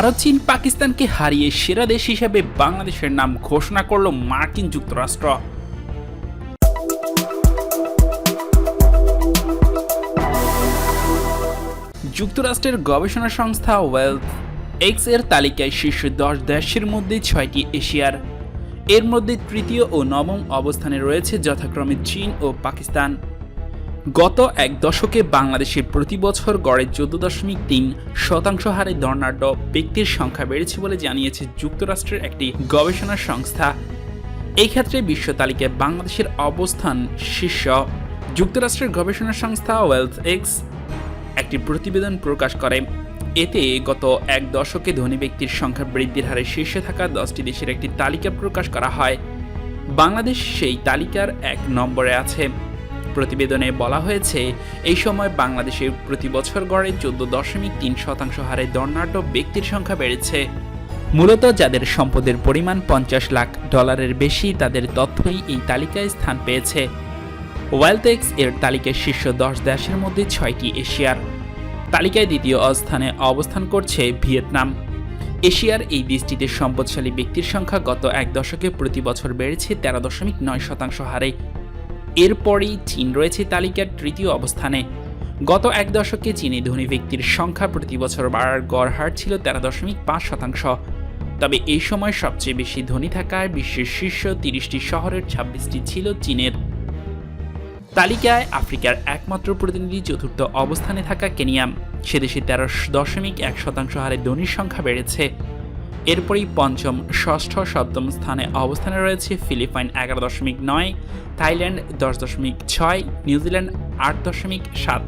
ভারত, চীন, পাকিস্তানকে হারিয়ে সেরা দেশ হিসেবে বাংলাদেশের নাম ঘোষণা করল মার্কিন যুক্তরাষ্ট্র। যুক্তরাষ্ট্রের গবেষণা সংস্থা ওয়েলথ এক্সের তালিকায় শীর্ষ দশ দেশের মধ্যে ছয়টি এশিয়ার। এর মধ্যে তৃতীয় ও নবম অবস্থানে রয়েছে যথাক্রমে চীন ও পাকিস্তান। গত এক দশকে বাংলাদেশে প্রতি বছর গড়ে চোদ্দ দশমিক তিন শতাংশ হারে ধর্নাঢ্য ব্যক্তির সংখ্যা বেড়েছে বলে জানিয়েছে যুক্তরাষ্ট্রের একটি গবেষণা সংস্থা। এই ক্ষেত্রে বিশ্ব তালিকায় বাংলাদেশের অবস্থান শীর্ষ। যুক্তরাষ্ট্রের গবেষণা সংস্থা ওয়েলথ এক্স একটি প্রতিবেদন প্রকাশ করে। এতে গত এক দশকে ধনী ব্যক্তির সংখ্যা বৃদ্ধির হারে শীর্ষে থাকা দশটি দেশের একটি তালিকা প্রকাশ করা হয়। বাংলাদেশ সেই তালিকার এক নম্বরে আছে। প্রতিবেদনে বলা হয়েছে, এই সময় বাংলাদেশে প্রতি বছর গড়ে চোদ্দ দশমিক তিন শতাংশ হারে দণ্ডাঢ্য ব্যক্তির সংখ্যা বেড়েছে। মূলত যাদের সম্পদের পরিমাণ পঞ্চাশ লাখ ডলারের বেশি, তাদের তথ্যই এই তালিকায় স্থান পেয়েছে। ওয়েলথেক্স এর তালিকায় শীর্ষ দশ দেশের মধ্যে ছয়টি এশিয়ার। তালিকায় দ্বিতীয় অবস্থানে অবস্থান করছে ভিয়েতনাম। এশিয়ার এই দেশটিতে সম্পদশালী ব্যক্তির সংখ্যা গত এক দশকে প্রতি বছর বেড়েছে তেরো দশমিক নয় শতাংশ হারে। এরপরেই চীন রয়েছে তালিকার তৃতীয় অবস্থানে। গত এক দশকে চীনে ধনী ব্যক্তির সংখ্যা প্রতি বছর বাড়ার গড় হার ছিল তেরো দশমিক পাঁচ শতাংশ। তবে এই সময় সবচেয়ে বেশি ধনী থাকায় বিশ্বের শীর্ষ তিরিশটি শহরের ছাব্বিশটি ছিল চীনের। তালিকায় আফ্রিকার একমাত্র প্রতিনিধি চতুর্থ অবস্থানে থাকা কেনিয়াম। সেদেশে তেরো দশমিক এক শতাংশ হারে ধনীর সংখ্যা বেড়েছে। এরপরই পঞ্চম, ষষ্ঠ, সপ্তম স্থানে অবস্থানে রয়েছে ফিলিপাইন এগারো দশমিক নয়, থাইল্যান্ড দশ দশমিক ছয়, নিউজিল্যান্ড আট দশমিক সাত।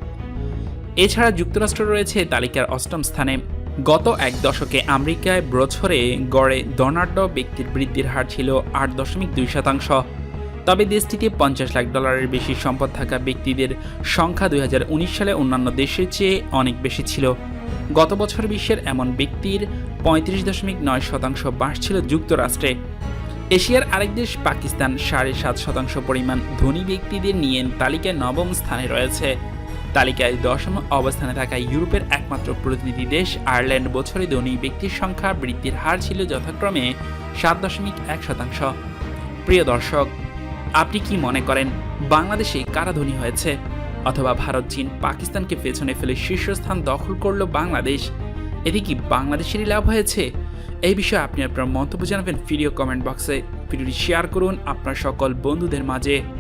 এছাড়া যুক্তরাষ্ট্র রয়েছে তালিকার অষ্টম স্থানে। গত এক দশকে আমেরিকায় বছরে গড়ে ধনাঢ্য ব্যক্তির বৃদ্ধির হার ছিল আট দশমিক দুই শতাংশ। তবে দেশটিতে পঞ্চাশ লাখ ডলারের বেশি সম্পদ থাকা ব্যক্তিদের সংখ্যা দুই হাজার উনিশ সালে অন্যান্য দেশের চেয়ে অনেক বেশি ছিল। গত বছর বিশ্বের এমন ব্যক্তির পঁয়ত্রিশ দশমিক নয় শতাংশ বাস ছিল যুক্তরাষ্ট্রে। এশিয়ার আরেক দেশ পাকিস্তান সাড়ে সাত শতাংশ পরিমাণ ধনী ব্যক্তিদের নিয়ে তালিকায় নবম স্থানে রয়েছে। তালিকায় দশম অবস্থানে থাকা ইউরোপের একমাত্র প্রতিনিধি দেশ আয়ারল্যান্ড বছরে ধনী ব্যক্তির সংখ্যা বৃদ্ধির হার ছিল যথাক্রমে সাত দশমিক এক শতাংশ। প্রিয় দর্শক, আপনি কি মনে করেন বাংলাদেশে কারা ধনী হয়েছে? অথবা ভারত, চীন, পাকিস্তানকে পেছনে ফেলে শীর্ষস্থান দখল করল বাংলাদেশ। এতে কি বাংলাদেশেরই লাভ হয়েছে? এই বিষয়ে আপনি আপনার মন্তব্য জানাবেন ভিডিও কমেন্ট বক্সে। ভিডিওটি শেয়ার করুন আপনার সকল বন্ধুদের মাঝে।